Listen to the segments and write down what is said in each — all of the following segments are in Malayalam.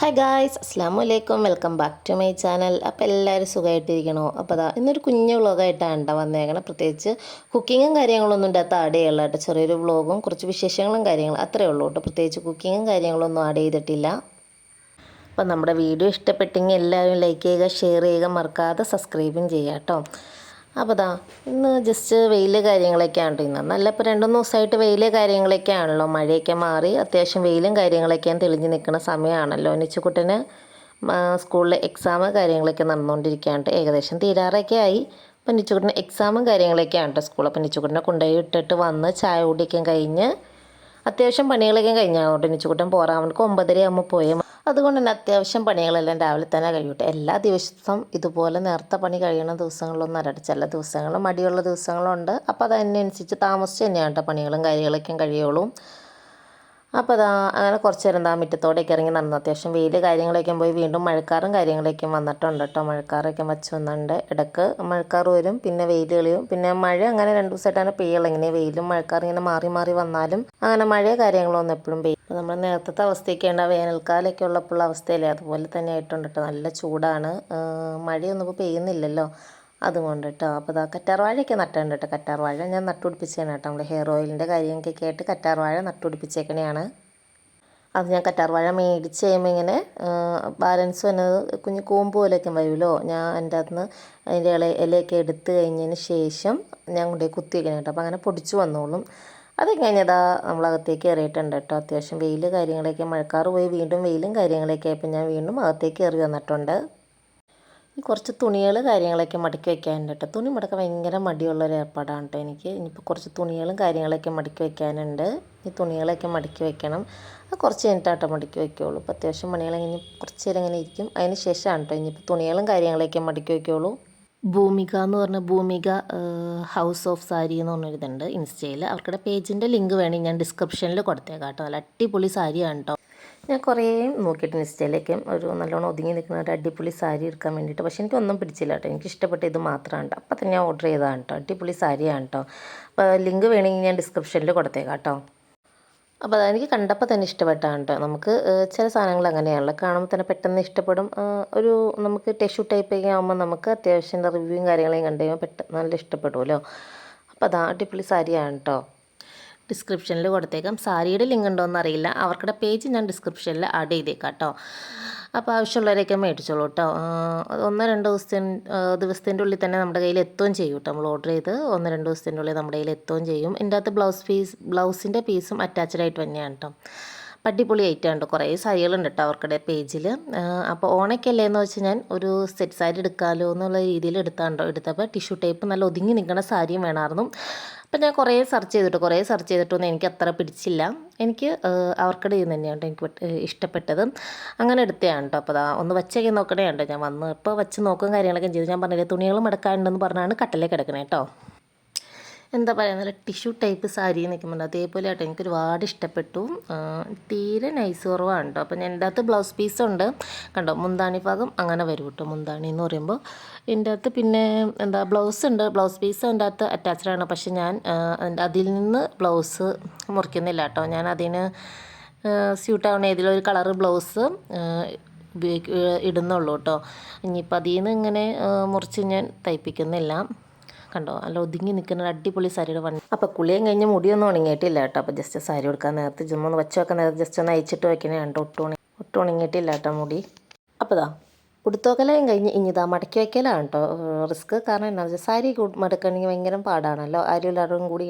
ഹായ് ഗായ്സ് അസ്സാം വലൈക്കും welcome back to my channel അപ്പോൾ എല്ലാവരും സുഖമായിട്ടിരിക്കണോ അപ്പോൾ അതാ ഇന്നൊരു കുഞ്ഞു വ്ളോഗായിട്ടാണ് കേട്ടോ വന്നേക്കണം. പ്രത്യേകിച്ച് കുക്കിങ്ങും കാര്യങ്ങളൊന്നും ഇല്ലാത്ത ആഡ് ചെയ്യുള്ള കേട്ടോ. ചെറിയൊരു വ്ളോഗും കുറച്ച് വിശേഷങ്ങളും കാര്യങ്ങളും അത്രേ ഉള്ളൂ കേട്ടോ. പ്രത്യേകിച്ച് കുക്കിങ്ങും കാര്യങ്ങളൊന്നും ആഡ് ചെയ്തിട്ടില്ല. അപ്പോൾ നമ്മുടെ വീഡിയോ ഇഷ്ടപ്പെട്ടെങ്കിൽ എല്ലാവരും ലൈക്ക് ചെയ്യുക ഷെയർ ചെയ്യുക മറക്കാതെ സബ്സ്ക്രൈബും ചെയ്യുക കേട്ടോ. അപ്പോൾ ദാ ഇന്ന് ജസ്റ്റ് വെയിൽ കാര്യങ്ങളൊക്കെ ആണ് ഇന്ന്. നല്ല ഇപ്പോൾ രണ്ട് മൂന്ന് ദിവസമായിട്ട് വെയിൽ കാര്യങ്ങളൊക്കെ ആണല്ലോ. മഴയൊക്കെ മാറി അത്യാവശ്യം വെയിലും കാര്യങ്ങളൊക്കെയാണ് തെളിഞ്ഞ് നിൽക്കുന്ന സമയമാണല്ലോ നിച്ചുക്കുട്ടന് സ്കൂളിലെ എക്സാം കാര്യങ്ങളൊക്കെ നടന്നുകൊണ്ടിരിക്കുകയാണ് ഏകദേശം തീരാറൊക്കെ ആയി. അപ്പം നിച്ചുക്കുട്ടന് എക്സാമും കാര്യങ്ങളൊക്കെയാണ് കേട്ടോ സ്കൂൾ അപ്പം നിച്ചുക്കുട്ടനെ കൊണ്ടുപോയി ഇട്ടിട്ട് വന്ന് ചായ കുടിക്കാൻ കഴിഞ്ഞ് അത്യാവശ്യം പണികളൊക്കെ കഴിഞ്ഞാൽ കേട്ടോ നിച്ചുക്കുട്ടൻ പോരാൻ അവർക്ക് ഒമ്പതര ആകുമ്പോൾ പോയി. അതുകൊണ്ട് തന്നെ അത്യാവശ്യം പണികളെല്ലാം രാവിലെ തന്നെ കഴിയട്ടെ. എല്ലാ ദിവസവും ഇതുപോലെ നേരത്തെ പണി കഴിയുന്ന ദിവസങ്ങളൊന്നും അല്ല. ചില ദിവസങ്ങളും മടിയുള്ള ദിവസങ്ങളുണ്ട്. അപ്പോൾ അതിനനുസരിച്ച് താമസിച്ച് തന്നെയാണ് കേട്ടോ പണികളും കാര്യങ്ങളൊക്കെ കഴിയുള്ളൂ. അപ്പോൾ അതാ അങ്ങനെ കുറച്ച് നേരം എന്താ മുറ്റത്തോടെയൊക്കെ ഇറങ്ങി നടന്നു. അത്യാവശ്യം വെയിൽ കാര്യങ്ങളൊക്കെ പോയി. വീണ്ടും മഴക്കാറും കാര്യങ്ങളൊക്കെ വന്നിട്ടുണ്ട് കേട്ടോ മഴക്കാറൊക്കെ വച്ച് വന്നിട്ടുണ്ട് ഇടയ്ക്ക് മഴക്കാർ വരും പിന്നെ വെയിൽ കളിയും പിന്നെ മഴ അങ്ങനെ രണ്ട് ദിവസമായിട്ടാണ് പെയ്യുള്ളത് പെയ്യുള്ളൂ ഇങ്ങനെ വെയിലും മഴക്കാറും ഇങ്ങനെ മാറി മാറി വന്നാലും അങ്ങനെ മഴ കാര്യങ്ങളൊന്നും എപ്പോഴും പെയ്യും അപ്പോൾ നമ്മൾ നേരത്തെ അവസ്ഥയൊക്കെ ഉണ്ട്. വേനൽക്കാലമൊക്കെ ഉള്ളപ്പോഴുള്ള അവസ്ഥയില്ലേ? അതുപോലെ തന്നെ ആയിട്ടുണ്ട് കേട്ടോ നല്ല ചൂടാണ്. മഴയൊന്നും ഇപ്പോൾ പെയ്യുന്നില്ലല്ലോ. അതുകൊണ്ട് കേട്ടോ അപ്പോൾ ഇതാ കറ്റാർവാഴയൊക്കെ നട്ടുണ്ട് കേട്ടോ കറ്റാർ വാഴ ഞാൻ നട്ടുപിടിപ്പിച്ചതാണ് കേട്ടോ നമ്മുടെ ഹെയർ ഓയിലിന്റെ കാര്യമൊക്കെ ആയിട്ട് കറ്റാർവാഴ നട്ടുപിടിപ്പിച്ചേക്കണെയാണ്. അത് ഞാൻ കറ്റാർവാഴ മേടിച്ച് കഴിയുമ്പോൾ ഇങ്ങനെ ബാലൻസ് വന്നത് കുഞ്ഞ് കൂമ്പ് പോലെയൊക്കെ വരുമല്ലോ ഞാൻ എന്റെ അകത്ത് നിന്ന് അതിന്റെ ഇല ഇലയൊക്കെ എടുത്ത് കഴിഞ്ഞതിന് ശേഷം ഞാൻ കൊണ്ടുപോയി കുത്തി വയ്ക്കണം കേട്ടോ അപ്പോൾ അങ്ങനെ പൊടിച്ച് വന്നോളും. അത് കഴിഞ്ഞതാ നമ്മളകത്തേക്ക് കയറിയിട്ടുണ്ട് കേട്ടോ അത്യാവശ്യം വെയിൽ കാര്യങ്ങളൊക്കെ മഴക്കാറ് പോയി വീണ്ടും വെയിലും കാര്യങ്ങളൊക്കെ ആയപ്പോൾ ഞാൻ വീണ്ടും അകത്തേക്ക് കയറി വന്നിട്ടുണ്ട്. കുറച്ച് തുണികൾ കാര്യങ്ങളൊക്കെ മടക്കി വെക്കാനുണ്ട് കേട്ടോ. തുണി മടക്കാൻ ഭയങ്കര മടിയുള്ളൊരു ഏർപ്പാടാണ് കേട്ടോ എനിക്ക്. ഇനിയിപ്പോൾ കുറച്ച് തുണികളും കാര്യങ്ങളൊക്കെ മടക്കി വെക്കാനുണ്ട് ഈ തുണികളൊക്കെ മടക്കി വെക്കണം അത് കുറച്ച് കഴിഞ്ഞിട്ടാട്ടോ മടക്കി വയ്ക്കുകയുള്ളൂ ഇപ്പോൾ അത്യാവശ്യം പണികൾ കുറച്ച് നേരം ഇങ്ങനെ ഇരിക്കും. അതിന് ശേഷമാണ് കേട്ടോ ഇനിയിപ്പോൾ തുണികളും കാര്യങ്ങളൊക്കെ മടക്കി വയ്ക്കുകയുള്ളൂ ഭൂമിക എന്ന് പറഞ്ഞ ഭൂമിക ഹൗസ് ഓഫ് സാരി എന്ന് പറഞ്ഞൊരിതുണ്ട് ഇൻസ്റ്റയിൽ. അവരുടെ പേജിന്റെ ലിങ്ക് വേണമെങ്കിൽ ഞാൻ ഡിസ്ക്രിപ്ഷനിൽ കൊടുത്തേക്കാം കേട്ടോ. നല്ല അടിപൊളി സാരിയാണ് കേട്ടോ. ഞാൻ കുറേ നോക്കിയിട്ട് ഇൻസ്റ്റയിലേക്ക് ഒരു നല്ലോണം ഒതുങ്ങി നിൽക്കുന്ന ഒരു അടിപൊളി സാരി എടുക്കാൻ വേണ്ടിയിട്ട്. പക്ഷേ എനിക്കൊന്നും പിടിച്ചില്ല കേട്ടോ. എനിക്ക് ഇഷ്ടപ്പെട്ട ഇത് മാത്രമാണ് കേട്ടോ. അപ്പോൾ തന്നെ ഞാൻ ഓർഡർ ചെയ്തതാണ് കേട്ടോ. അടിപൊളി സാരിയാണ് കേട്ടോ. അപ്പോൾ ലിങ്ക് വേണമെങ്കിൽ ഞാൻ ഡിസ്ക്രിപ്ഷനിൽ കൊടുത്തേക്കാം കേട്ടോ. അപ്പോൾ അതെനിക്ക് കണ്ടപ്പോൾ തന്നെ ഇഷ്ടപ്പെട്ടാണ് കേട്ടോ. നമുക്ക് ചില സാധനങ്ങൾ അങ്ങനെയാണല്ലോ. കാണുമ്പോൾ തന്നെ പെട്ടെന്ന് ഇഷ്ടപ്പെടും. ഒരു നമുക്ക് ടെഷ്യൂ ടൈപ്പൊക്കെ ആകുമ്പോൾ നമുക്ക് അത്യാവശ്യം റിവ്യൂവും കാര്യങ്ങളെയും കണ്ടു കഴിയുമ്പോൾ പെട്ടെന്ന് നല്ല ഇഷ്ടപ്പെടുമല്ലോ അപ്പോൾ അതാ അടിപൊളി സാരിയാണ് കേട്ടോ. ഡിസ്ക്രിപ്ഷനിൽ കൊടുത്തേക്കാം. സാരിയുടെ ലിങ്ക് ഉണ്ടോ എന്നറിയില്ല അവർക്കുടെ പേജ് ഞാൻ ഡിസ്ക്രിപ്ഷനിൽ ആഡ് ചെയ്തേക്കാം കേട്ടോ അപ്പോൾ ആവശ്യമുള്ളവരെയൊക്കെ മേടിച്ചോളൂ കേട്ടോ ഒന്ന് രണ്ട് ദിവസത്തിന് ദിവസത്തിന്റെ ഉള്ളിൽ തന്നെ നമ്മുടെ കയ്യിൽ എത്തുകയും ചെയ്യും കേട്ടോ നമ്മൾ ഓർഡർ ചെയ്ത് ഒന്ന് രണ്ട് ദിവസത്തിന്റെ ഉള്ളിൽ നമ്മുടെ കയ്യിൽ എത്തുകയും ചെയ്യും. ഇതിന്റെ അകത്ത് ബ്ലൗസ് പീസ് ബ്ലൗസിന്റെ പീസും അറ്റാച്ച്ഡ് ആയിട്ട് തന്നെയാണ് കേട്ടോ അടിപൊളി ഐറ്റം ഉണ്ട്. കുറേ സാരികളുണ്ട് കേട്ടോ അവർക്കിടെ പേജിൽ അപ്പോൾ ഓണയ്ക്കല്ലേ എന്ന് വെച്ചാൽ ഞാൻ ഒരു സെറ്റ് സാരി എടുക്കാമല്ലോ എന്നുള്ള രീതിയിൽ എടുത്താണ്ടോ? എടുത്തപ്പോൾ ടിഷ്യൂ ടേപ്പ് നല്ല ഒതുങ്ങി നിൽക്കുന്ന സാരിയും വേണമായിരുന്നു. അപ്പം ഞാൻ കുറേ സെർച്ച് ചെയ്തിട്ട് കുറേ സെർച്ച് ചെയ്തിട്ടൊന്നും എനിക്ക് അത്ര പിടിച്ചില്ല. എനിക്ക് അവർക്കിടെ നിന്ന് തന്നെയാണ് എനിക്ക് ഇഷ്ടപ്പെട്ടത്. അങ്ങനെ എടുത്തതാണ് കേട്ടോ അപ്പോൾ ഒന്ന് വച്ചൊക്കെ നോക്കണേ ഉണ്ടോ ഞാൻ വന്ന് ഇപ്പോൾ വച്ച് നോക്കും കാര്യങ്ങളൊക്കെ ചെയ്തു. ഞാൻ പറഞ്ഞില്ലേ തുണികൾ എടുക്കാനുണ്ടെന്ന് പറഞ്ഞാണ് കട്ടിലേക്ക് കിടക്കണേ കേട്ടോ എന്താ പറയുക നല്ല ടിഷ്യൂ ടൈപ്പ് സാരി നിൽക്കുമ്പോൾ അതേപോലെ ആട്ടോ എനിക്ക് ഒരുപാട് ഇഷ്ടപ്പെട്ടു തീരെ നൈസ് കുറവാണ് കേട്ടോ അപ്പോൾ ഞാൻ എന്റെ അകത്ത് ബ്ലൗസ് പീസ് ഉണ്ട്. കണ്ടോ മുന്താണി ഭാഗം അങ്ങനെ വരും കേട്ടോ മുന്താണി എന്ന് പറയുമ്പോൾ എന്റെ അകത്ത് പിന്നെ എന്താ ബ്ലൗസ് ഉണ്ട്. ബ്ലൗസ് പീസ് എന്റെ അകത്ത് അറ്റാച്ച്ഡ് ആണ്. പക്ഷെ ഞാൻ അതിൽ നിന്ന് ബ്ലൗസ് മുറിക്കുന്നില്ല കേട്ടോ ഞാൻ അതിന് സ്യൂട്ടാവുന്ന ഒരു കളറ് ബ്ലൗസ് ഉപയോഗിക്കുക ഇടുന്നുള്ളൂ കേട്ടോ ഇനിയിപ്പോൾ അതിൽ നിന്ന് ഇങ്ങനെ മുറിച്ച് ഞാൻ തയ്പ്പിക്കുന്നില്ല. കണ്ടോ? നല്ല ഒതുങ്ങി നിൽക്കുന്ന ഒരു അടിപൊളി സാരിയുടെ വണ്ണം അപ്പോൾ കുളിയും കഴിഞ്ഞ് മുടിയൊന്നും ഉണങ്ങിയിട്ടില്ല കേട്ടോ. അപ്പോൾ ജസ്റ്റ് സാരി കൊടുക്കാൻ നേരത്തെ ഒന്ന് വെച്ച് വെക്കാൻ നേരത്തെ ജസ്റ്റ് ഒന്ന് അയച്ചിട്ട് വയ്ക്കണേ കണ്ടോ? ഒട്ടും ഉണങ്ങി ഒട്ടും ഉണങ്ങിയിട്ടില്ല കേട്ടോ മുടി. അപ്പോൾ ഇതാ ഉടുത്തോക്കലയും കഴിഞ്ഞ് ഇനി ഇതാ മടക്കി വയ്ക്കലാണ് കേട്ടോ. റിസ്ക് കാരണം എന്താ വെച്ചാൽ സാരി മടക്കണമെങ്കിൽ ഭയങ്കര പാടാണല്ലോ. ആരും എല്ലാവരും കൂടി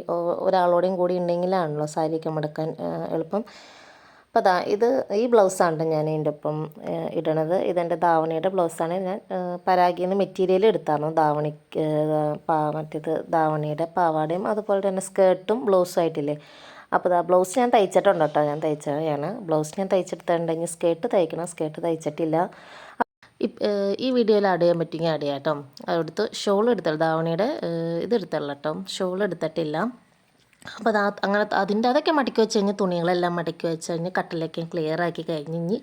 ഒരാളോടെയും കൂടി ഉണ്ടെങ്കിലാണല്ലോ സാരിയൊക്കെ മടക്കാൻ എളുപ്പം. അപ്പോൾ അതാ ഇത് ഈ ബ്ലൗസാണ് ഞാൻ ഇതിന്റെ ഒപ്പം ഇടണത്. ഇതെന്റെ ധാവണിയുടെ ബ്ലൗസാണ്. ഞാൻ പരാഗിയിൽ നിന്ന് മെറ്റീരിയൽ എടുത്തായിരുന്നു. ധാവണിക്ക് പാ മറ്റേത് ധാവണിയുടെ പാവാടയും അതുപോലെ തന്നെ സ്കേർട്ടും ബ്ലൗസും ആയിട്ടില്ലേ. അപ്പോൾ ആ ബ്ലൗസ് ഞാൻ തയ്ച്ചിട്ടുണ്ട് കേട്ടോ. ഞാൻ തയ്ച്ചതാണ് ബ്ലൗസ് ഞാൻ തയ്ച്ചെടുത്തിട്ടുണ്ടെങ്കിൽ സ്കേർട്ട് തയ്ക്കണം. സ്കേർട്ട് തയ്ച്ചിട്ടില്ല. ഈ വീഡിയോയിൽ ആഡ് ചെയ്യാൻ പറ്റുമെങ്കിൽ ആഡ് ചെയ്യാം കേട്ടോ. അതെടുത്ത് ഷോൾ എടുത്തുള്ളൂ ധാവണിയുടെ ഇത് എടുത്തുള്ള കേട്ടോ. ഷോൾ എടുത്തിട്ടില്ല. അപ്പോൾ അത് അങ്ങനെ അതിന്റെ അതൊക്കെ മടക്കി വെച്ച് കഴിഞ്ഞ് തുണികളെല്ലാം മടക്കി വെച്ച് കഴിഞ്ഞ് കട്ടിലൊക്കെ ക്ലിയർ ആക്കി കഴിഞ്ഞ് ഇനി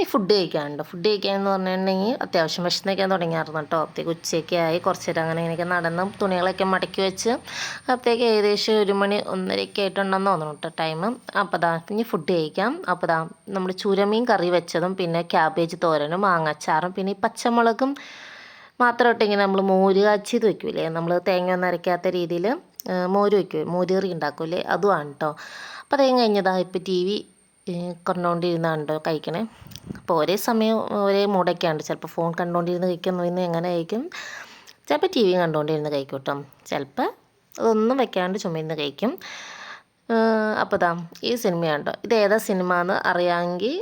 ഈ ഫുഡ് കഴിക്കാനുണ്ട് ഫുഡ് കഴിക്കാന്ന് പറഞ്ഞിട്ടുണ്ടെങ്കിൽ അത്യാവശ്യം വിശന്നൊക്കെ തുടങ്ങിയായിരുന്നു കേട്ടോ. അപ്പോഴത്തേക്ക് ഉച്ചയൊക്കെ ആയി. കുറച്ച് നേരം അങ്ങനെ ഇങ്ങനെയൊക്കെ നടന്നും തുണികളൊക്കെ മടക്കി വെച്ച് അപ്പോഴത്തേക്ക് ഏകദേശം ഒരു മണി ഒന്നരയൊക്കെ ആയിട്ടുണ്ടെന്ന് തോന്നുന്നു കേട്ടോ ടൈം അപ്പോൾ ദാ ഇനി ഫുഡ് കഴിക്കാം. അപ്പോൾ ദാ നമ്മൾ ചുരമീൻ കറി വെച്ചതും പിന്നെ ക്യാബേജ് തോരനും മാങ്ങാച്ചാറും പിന്നെ ഈ പച്ചമുളകും മാത്രം ഇങ്ങനെ നമ്മൾ മോര് കാച്ചിയത് വെക്കൂലേ? നമ്മൾ തേങ്ങ ഒന്നും അരയ്ക്കാത്ത രീതിയിൽ മോര് വയ്ക്കും മോരുകറി ഉണ്ടാക്കുമല്ലേ അതുമാണ് കേട്ടോ അപ്പോൾ അതേ കഴിഞ്ഞതാ ഇപ്പോൾ ടി വി കണ്ടുകൊണ്ടിരുന്നാണ്ടോ കഴിക്കണേ. അപ്പോൾ ഒരേ സമയം ഒരേ മൂടൊക്കെയാണ് ചിലപ്പോൾ ഫോൺ കണ്ടുകൊണ്ടിരുന്ന് കഴിക്കുന്നു ഇന്ന് എങ്ങനെ കഴിക്കും? ചിലപ്പോൾ ടി വി കണ്ടുകൊണ്ടിരുന്ന് കഴിക്കും കേട്ടോ ചിലപ്പോൾ അതൊന്നും വെക്കാണ്ട് ചുമയിരുന്ന് കഴിക്കും. അപ്പോൾ ദാ ഈ സിനിമയാണ് കേട്ടോ ഇത് ഏതാ സിനിമ എന്ന് അറിയാമെങ്കിൽ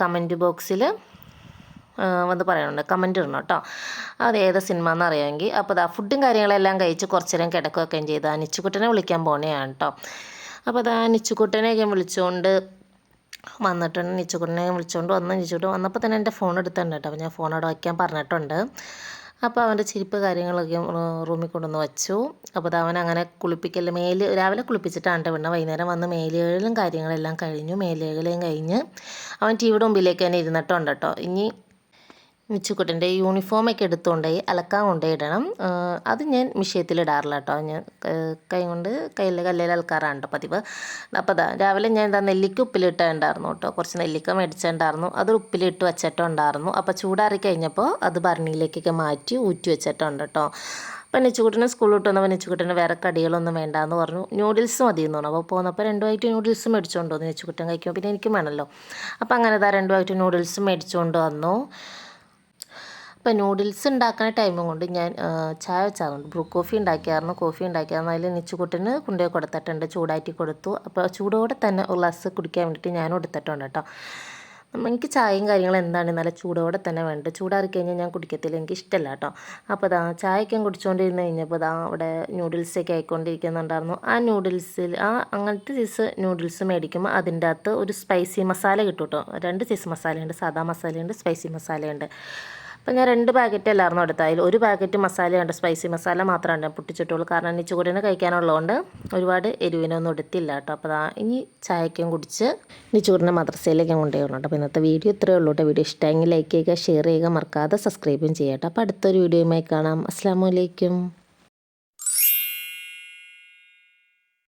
കമന്റ് ബോക്സിൽ വന്ന് പറയാനുണ്ട്. കമന്റ് ഇടണം കേട്ടോ. അത് ഏത് സിനിമ എന്ന് അറിയാമെങ്കിൽ. അപ്പോൾ ദാ ഫുഡും കാര്യങ്ങളെല്ലാം കഴിച്ച് കുറച്ച് നേരം കിടക്കുകയൊക്കെയും ചെയ്ത്. നിച്ചുക്കുട്ടനെ വിളിക്കാൻ പോണേയാണ് കേട്ടോ. അപ്പോൾ അതാ നിച്ചുക്കുട്ടനെയൊക്കെ വിളിച്ചുകൊണ്ട് വന്നിട്ടുണ്ട്. നിച്ചുക്കുട്ടനെ വിളിച്ചുകൊണ്ട് വന്ന്. നിച്ചുക്കുട്ടൻ വന്നപ്പോൾ തന്നെ എന്റെ ഫോൺ എടുത്തിട്ടുണ്ട് കേട്ടോ. അപ്പോൾ ഞാൻ ഫോൺ അവിടെ വയ്ക്കാൻ പറഞ്ഞിട്ടുണ്ട്. അപ്പോൾ അവന്റെ ചിരിപ്പ് കാര്യങ്ങളൊക്കെ റൂമിൽ കൊണ്ടുവന്ന് വെച്ചു. അപ്പോൾ അത് അവൻ അങ്ങനെ കുളിപ്പിക്കൽ മേൽ രാവിലെ കുളിപ്പിച്ചിട്ടാണ് പിന്നെ വൈകുന്നേരം വന്ന് മേലുകളിലും കാര്യങ്ങളെല്ലാം കഴിഞ്ഞു. മേലുകളെയും കഴിഞ്ഞ് അവൻ ടി വിയുടെ മുമ്പിലേക്ക് തന്നെ ഇരുന്നിട്ടുണ്ട് കേട്ടോ. ഇനി മിച്ചുക്കുട്ടന്റെ യൂണിഫോമൊക്കെ എടുത്തുകൊണ്ടുപോയി അലക്കാൻ കൊണ്ടുപോയിടണം അത് ഞാൻ മിഷ്യത്തിലിടാറില്ല കേട്ടോ ഞാൻ കൈ കൊണ്ട് കയ്യിൽ കല്ലിൽ അലക്കാറാണ് കേട്ടോ പതിവ്. അപ്പോൾ അതാ രാവിലെ ഞാൻ എന്താ നെല്ലിക്ക ഉപ്പിലിട്ടുണ്ടായിരുന്നു കേട്ടോ കുറച്ച് നെല്ലിക്ക മേടിച്ചിട്ടുണ്ടായിരുന്നു അത് ഉപ്പിലിട്ട് വെച്ചിട്ടുണ്ടായിരുന്നു. അപ്പോൾ ചൂടാറി കഴിഞ്ഞപ്പോൾ അത് ഭരണിയിലേക്കൊക്കെ മാറ്റി ഊറ്റി വെച്ചിട്ടുണ്ട് കേട്ടോ അപ്പം നെച്ചുകുട്ടനെ സ്കൂളിൽ വിട്ട് വന്നപ്പോൾ നെച്ചുകുട്ടന് വേറെ കടികളൊന്നും വേണ്ടാന്ന് പറഞ്ഞു. നൂഡിൽസ് മതി എന്ന് പറഞ്ഞു. അപ്പോൾ പോന്നപ്പോൾ രണ്ടു വൈറ്റ് നൂഡിൽസ് മേടിച്ചുകൊണ്ട് വന്നു നെച്ചുകുട്ടൻ കഴിക്കുമ്പോൾ പിന്നെ എനിക്കും വേണമല്ലോ അപ്പോൾ അങ്ങനെ ഇതാ രണ്ട് വൈറ്റ് നൂഡിൽസ് മേടിച്ചുകൊണ്ട് വന്നു. ഇപ്പം നൂഡിൽസ് ഉണ്ടാക്കുന്ന ടൈമും കൊണ്ട് ഞാൻ ചായ വെച്ചാറുണ്ട്. ബ്രൂ കോഫി ഉണ്ടാക്കിയായിരുന്നു കോഫി ഉണ്ടാക്കിയായിരുന്നു അതിൽ നിച്ചുകുട്ടിന് കൊണ്ടുപോയി കൊടുത്തിട്ടുണ്ട് ചൂടാറ്റി കൊടുത്തു. അപ്പോൾ ചൂടോടെ തന്നെ ഒരു ഗ്ലാസ് കുടിക്കാൻ വേണ്ടിയിട്ട് ഞാൻ എടുത്തിട്ടുണ്ട് കേട്ടോ എനിക്ക് ചായയും കാര്യങ്ങളും എന്താണ് നല്ല ചൂടോടെ തന്നെ വേണ്ട ചൂടാറി കഴിഞ്ഞാൽ ഞാൻ കുടിക്കത്തില്ല എനിക്ക് ഇഷ്ടമല്ല കേട്ടോ അപ്പോൾ അതാ ചായയൊക്കെ കുടിച്ചുകൊണ്ടിരുന്ന് കഴിഞ്ഞപ്പോൾ അതാ അവിടെ നൂഡിൽസൊക്കെ ആയിക്കൊണ്ടിരിക്കുന്നുണ്ടായിരുന്നു. ആ നൂഡിൽസിൽ ആ അങ്ങനത്തെ സൈസ് നൂഡിൽസ് മേടിക്കുമ്പോൾ അതിന്റെ അകത്ത് ഒരു സ്പൈസി മസാല കിട്ടും കേട്ടോ രണ്ട് സൈസ് മസാലയുണ്ട് സാദാ മസാലയുണ്ട് സ്പൈസി മസാലയുണ്ട് അപ്പോൾ ഞാൻ രണ്ട് പാക്കറ്റ് അല്ലായിരുന്നു എടുത്തത് അതിൽ. ഒരു പാക്കറ്റ് മസാലയുണ്ട് സ്പൈസി മസാല മാത്രമാണ് പൊട്ടിച്ചിട്ടുള്ളൂ. കാരണം നിച്ചുകൂടിന് കഴിക്കാനുള്ളതുകൊണ്ട് ഒരുപാട് എരിവിനൊന്നും എടുത്തില്ല കേട്ടോ. അപ്പോൾ അതാ ഇനി ചായക്കും കുടിച്ച് ഇനി ചൂടിനെ മദ്രസയിലേക്കും കൊണ്ടുപോകണം അപ്പോൾ ഇന്നത്തെ വീഡിയോ ഇത്രയേ ഉള്ളൂ കേട്ടോ. വീഡിയോ ഇഷ്ടമെങ്കിൽ ലൈക്ക് ചെയ്യുക ഷെയർ ചെയ്യുക മറക്കാതെ സബ്സ്ക്രൈബും ചെയ്യാം കേട്ടോ. അപ്പോൾ അടുത്തൊരു വീഡിയോയുമായി കാണാം. അസ്സാം വലൈക്കും